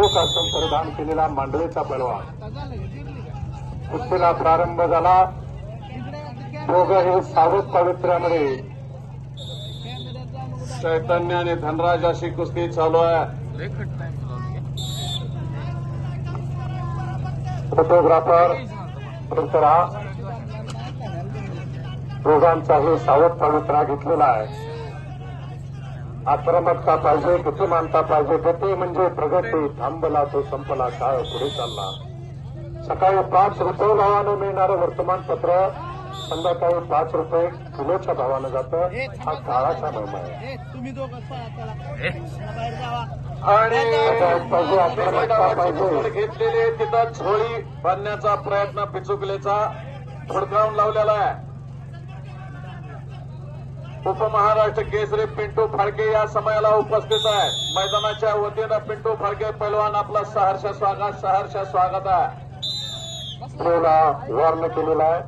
प्रमुख आसन परिधान केलेला मांडवेचा पलवान कुस्तीला प्रारंभ झाला. दोघं हे सावध पावित्र्यामध्ये चैतन्य आणि धनराज अशी कुस्ती चालू आहे. फोटोग्राफर प्रिंटरा दोघांचाही सावध पवित्रा घेतलेला आहे. आक्रमकता पाहिजे गती मानता पाहिजे गती म्हणजे प्रगती थांबला तो संपला काळ पुढे चालला. सकाळी पाच रुपये भावानं मिळणारं वर्तमानपत्र संध्याकाळी पाच रुपये किलोच्या भावानं जातं. हा काळाचा नियम आहे. पाहिजे आक्रमकता पाहिजे घेतलेली तिथं झोळी बांधण्याचा प्रयत्न पिचुकलेचा. धडकावून लावलेला आहे. उपमहाराष्ट्र केसरी पिंटू फाळके या समयाला उपस्थित आहे. मैदानाच्या वतीनं पिंटू फाळके पैलवान आपला सहर्ष स्वागत सहर्ष स्वागत आहे. स्त्रीला वर्ण केलेला आहे.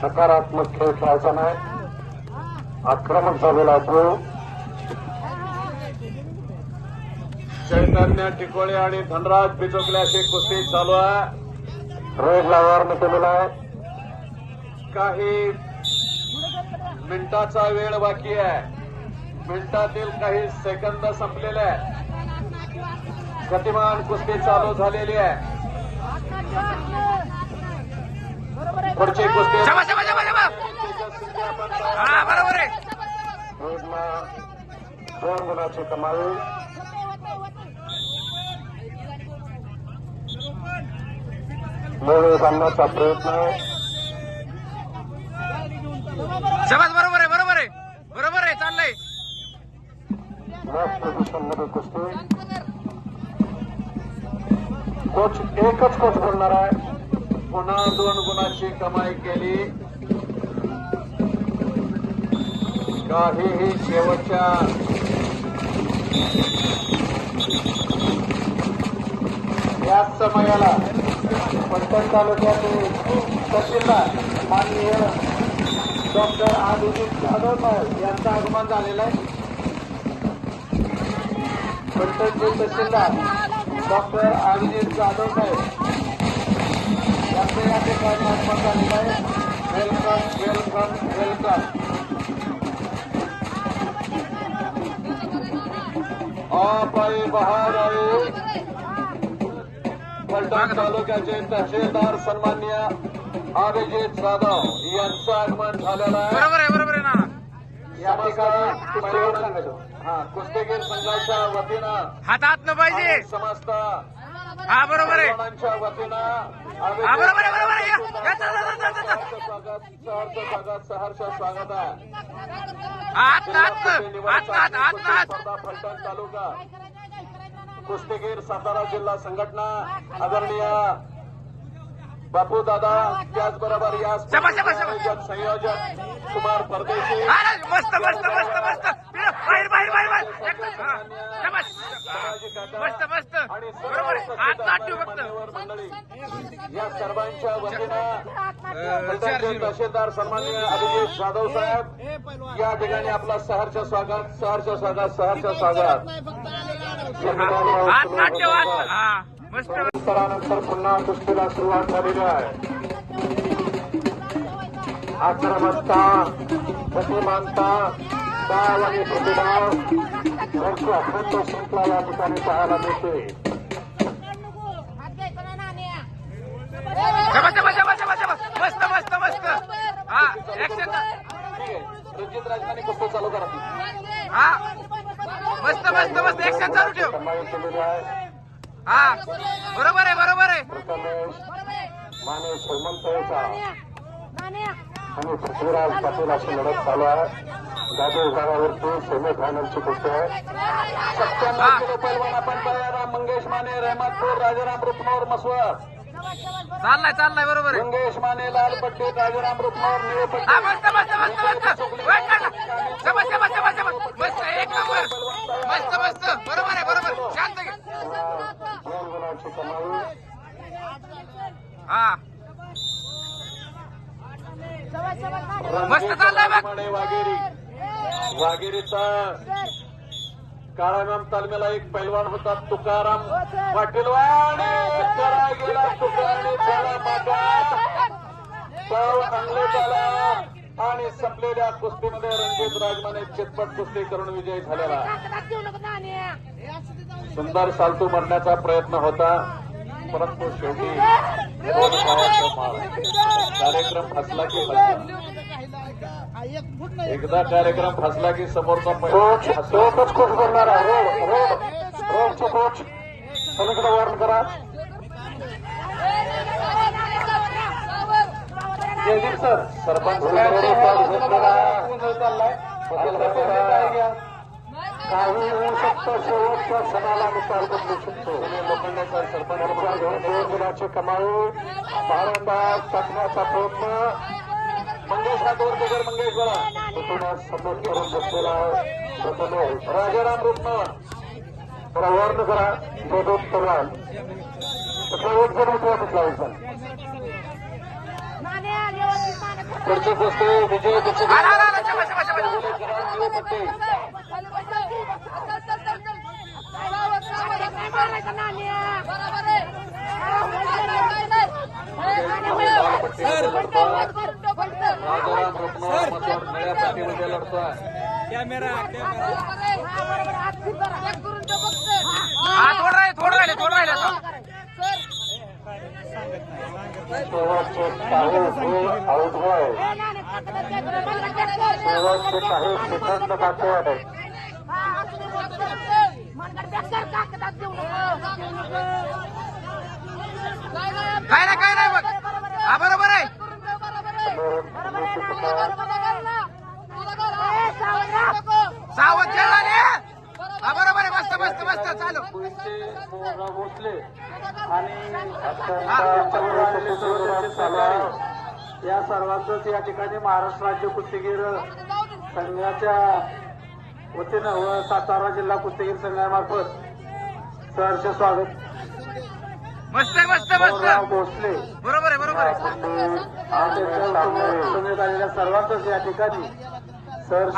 सकारात्मक खेळ खेळायचा नाही. आक्रमक झालेला तो. चैतन्य टिकोळे आणि धनराज पिचोकले अशी कुस्ती चालू आहे. रेडला वर्ण केलेला आहे. काही मिनिटाचा वेळ बाकी आहे. मिनिटातील काही सेकंद संपलेले आहे गतिमान कुस्ती चालू झालेली आहे. पुढची कुस्ती हा दोन गुणाची कमाई मोळे बांधण्याचा प्रयत्न कोच एकच कोच बोलणार आहे. पुन्हा दोन गुणाची कमाई केली. काहीही शेवटच्या याच समयाला पटकन तालुक्यातील तहसीलदार माननीय डॉक्टर आदिजित जाधव साहेब यांचं आगमन झालेलं आहे. पंचायतचे तहसीलदार डॉक्टर अभिजीत जाधव साहेब यांचं या ठिकाणी आगमन झालेलं आहे वेलकम वेलकम वेलकम। आप आई बहार आई फलटण तालुक्याचे तहसीलदार सन्मान्य अभिजित जाधव यांचं आगमन झालेलं आहे. बरोबर आहे बरोबर आहे ना या ठिकाणी कुस्तीगीर हा संघाच्या वतीनं हात हात न पाहिजे. आणि समस्त हा बरोबर आहे. हा बरोबर आहे बरोबर आहे. स्वागत स्वागत सहर्ष स्वागत आहे. हात न, हात न, हात न, हात न, हात न, हात स्पर्धा फलटण तालुका. कुस्तीगीर सातारा जिल्हा संघटना आदरणीय बापू दादा त्याचबरोबर या संयोजक कुमार परदेशी. मस्त मस्त मस्त मस्त. बाहेर बाहेर बाहेर हा. मस्त मस्त. बरोबर आहे. ठेव फक्त. या सर्वांच्या वतीनं तहसीलदार सन्माननीय अभिजित जाधव साहेब. या ठिकाणी आपला सहर्ष स्वागत सहर्ष स्वागत सहर्ष स्वागत. ठेव हा मस्त. पुन्हा कुस्तीला सुरुवात झालेली आहे. आक्रमकता गतिमानता डाव आणि प्रतिडाव यांची अखंड शृंखला या ठिकाणी पाहायला मिळते शबा शबा मस्त मस्त मस्त. हा ऍक्शन रणजित राजमाने चालू करा. हा. मस्त मस्त मस्त. ऍक्शन चालू ठेव. हा. बरोबर आहे बरोबर आहे. प्रथमेश माने श्रीमंतचा आणि पृथ्वीराज पाटील अशी लढत चालू आहे. गादी विभागावरती सेमी फायनलची कुस्ती आहे. सत्त्याण्णव किलो पैलवान आपण बळीराम मंगेश माने रहमतपूर राजाराम रुपनौर मसवड चाललाय चाललाय बरोबर आहे. मंगेश माने लाल पट्टी राजाराम रुपनौर निळे हा मस्त मस्त मस्त मस्त वेट काढ. शबा शबा शबा शबा मस्त एक नंबर. मस्त मस्त. बरोबर आहे बरोबर. शांत घे. दोन गुणाची कमाई हा मस्त चाललंय बघ. माने वाघेरी. वाघेरीचा काळाराम तालमेला एक पैलवान होता तुकाराम पाटीलवान आणि करा गेला तुकाराने त्याला पाव झाला. आणि संपलेल्या कुस्तीमध्ये रणजित राजमाने चितपट कुस्ती करून विजयी झालेला. सुंदर सालतू मरण्याचा प्रयत्न होता. परंतु शेवटी कार्यक्रम फसला की फसला एकदा कार्यक्रम फसला की समोरचा कोच कोच कोच बोलणार आहे. Road road. रोडचे कोच. पलीकडे वर्ण करा. जयदीप सर. सरपंच काही होऊ शकतं. शेवटच्या क्षणाला निकाल बदलू शकतो. लोखंडे सर सरपंच दोन दोन गुणाची कमाई. भारंदार टाकण्याचा प्रयत्न. मंगेश हातवरतीकर मंगेश बळा कुटुंबात सपोर्ट करून बसलेला आहे. राजाराम रुग्ण वर्ण करा. दोन तरुण तिकडे एक जण उठवा कुठला एक जण पुढची विजय आला, आला, आला, शाबास, शाबास, शाबास. राजाराम रुग्ण मथुर नळ्या हा थोडं राहिले थोडं राहिले थोडं राहिले आता. शेवटचे काही हे आउट होय शेवटचे काही सेकंद बाकी आहे काय नाही काय नाही बघ हा बरोबर आहे सावध खेळला रे हा बरोबर आहे मस्त मस्त मस्त चालू भोसले आणि या सर्वांचंच या ठिकाणी महाराष्ट्र राज्य कुस्तीगीर संघाच्या वतीनं व सातारा जिल्हा कुस्तीगीर संघामार्फत सहर्ष स्वागत. मस्त आहे मस्त मस्त. गौरव भोसले. बरोबर आहे बरोबर आहे. आलेल्या सर्वांचंच या ठिकाणी सहर्ष.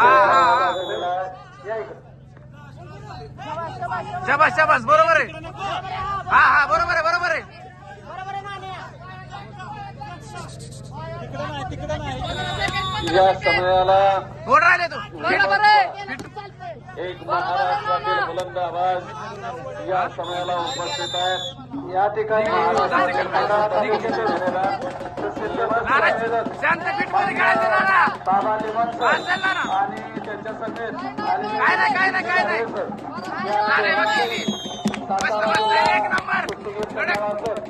शाबास शाबास. बरोबर आहे. हा हा बरोबर आहे बरोबर आहे. या समयाला थोडं राहिले तू? एक महाराष्ट्रातील बुलंद आवाज या समयाला उपस्थित आहेत या ठिकाणी शांत फिटमध्ये खेळायचं नाना बाबा नाना आणि त्यांच्या समेत काय नाही काय नाही काय नाही. एक नंबर